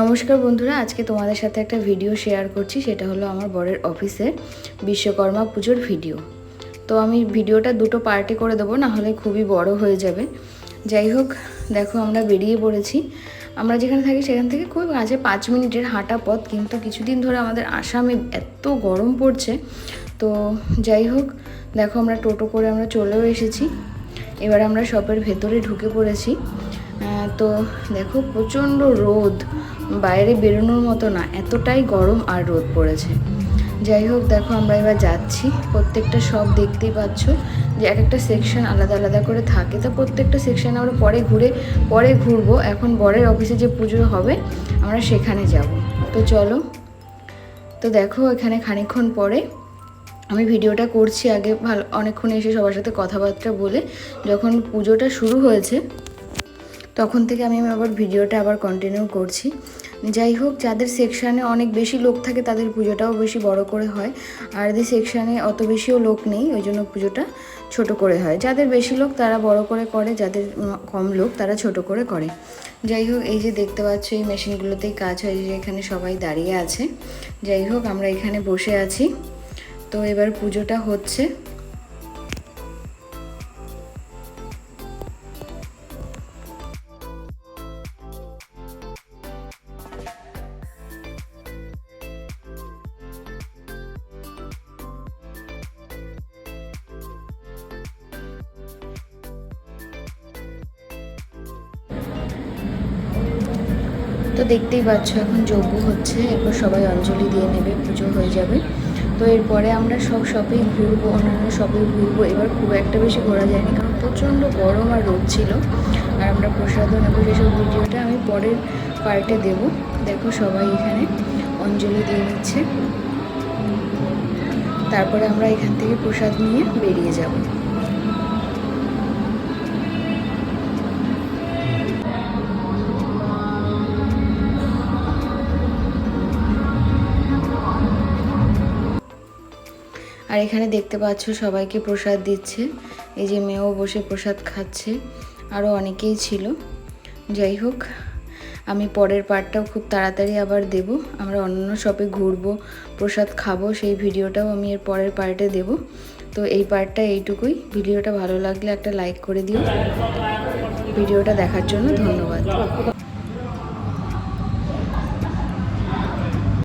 নমস্কার বন্ধুরা, আজকে তোমাদের সাথে একটা ভিডিও শেয়ার করছি, সেটা হলো আমার বরের অফিসের বিশ্বকর্মা পুজোর ভিডিও তো আমি ভিডিওটা দুটো পার্টে করে দেবো না হলে খুবই বড় হয়ে যাবে। যাই হোক, দেখো আমরা বেরিয়ে পড়েছি। আমরা যেখানে থাকি সেখান থেকে খুব কাছে পাঁচ মিনিটের হাঁটা পথ, কিন্তু কিছুদিন ধরে আমাদের আসামে এত গরম পড়ছে। তো যাই হোক, দেখো আমরা টোটো করে আমরা চলেও এসেছি। এবার আমরা শপের ভেতরে ঢুকে পড়েছি। তো দেখো প্রচণ্ড রোদ। বাইরে বেরোনোর মতো না, এতটাই গরম আর রোদ পড়েছে। যাই হোক, দেখো আমরা এবার যাচ্ছি। প্রত্যেকটা সব দেখতেই পাচ্ছ যে এক একটা সেকশন আলাদা আলাদা করে থাকে। তো প্রত্যেকটা সেকশন আমরা পরে ঘুরে, পরে ঘুরবো। এখন বরের অফিসে যে পুজো হবে, আমরা সেখানে যাব। তো চলো। তো দেখো, এখানে খানিকক্ষণ পরে আমি ভিডিওটা করছি আগে, ভালো, অনেকক্ষণ এসে সবার সাথে কথাবার্তা বলে। যখন পুজোটা শুরু হয়েছে, তখন থেকে আমি আবার ভিডিওটা আবার কন্টিনিউ করছি। যাই হোক, যাদের সেকশানে অনেক বেশি লোক থাকে, তাদের পুজোটাও বেশি বড় করে হয়। আর যে সেকশানে অত বেশিও লোক নেই, ওই জন্য পুজোটা ছোট করে হয়। যাদের বেশি লোক, তারা বড় করে করে, যাদের কম লোক, তারা ছোট করে করে। যাই হোক, এই যে দেখতে পাচ্ছ, এই মেশিনগুলোতেই কাজ হয় যে এখানে সবাই দাঁড়িয়ে আছে। যাই হোক, আমরা এখানে বসে আছি। তো এবার পুজোটা হচ্ছে। তো দেখতেই পাচ্ছ, এখন যজ্ঞ হচ্ছে, এরপর সবাই অঞ্জলি দিয়ে নেবে, পুজো হয়ে যাবে। তো এরপরে আমরা সব শপেই ঘুরবো, অন্যান্য শপে ঘুরবো। এবার খুব একটা বেশি ঘোরা যায়নি, কারণ প্রচণ্ড গরম আর রোদ ছিল। আর আমরা প্রসাদও নেব সেসব ভিডিওটা আমি পরের পার্টে দেব। দেখো সবাই এখানে অঞ্জলি দিয়ে নিচ্ছে। তারপরে আমরা এখান থেকে প্রসাদ নিয়ে বেরিয়ে যাব। আর এখানে দেখতে পাচ্ছ সবাইকে প্রসাদ দিচ্ছে। এই যে মেয়েও বসে প্রসাদ খাচ্ছে। আরও অনেকেই ছিল। যাই হোক, আমি পরের পার্টটাও খুব তাড়াতাড়ি আবার দেব। আমরা অন্য শপে ঘুরবো, প্রসাদ খাব, সেই ভিডিওটাও আমি এর পরের পার্টে দেব। তো এই পার্টটা এইটুকুই। ভিডিওটা ভালো লাগলে একটা লাইক করে দিও। ভিডিওটা দেখার জন্য ধন্যবাদ।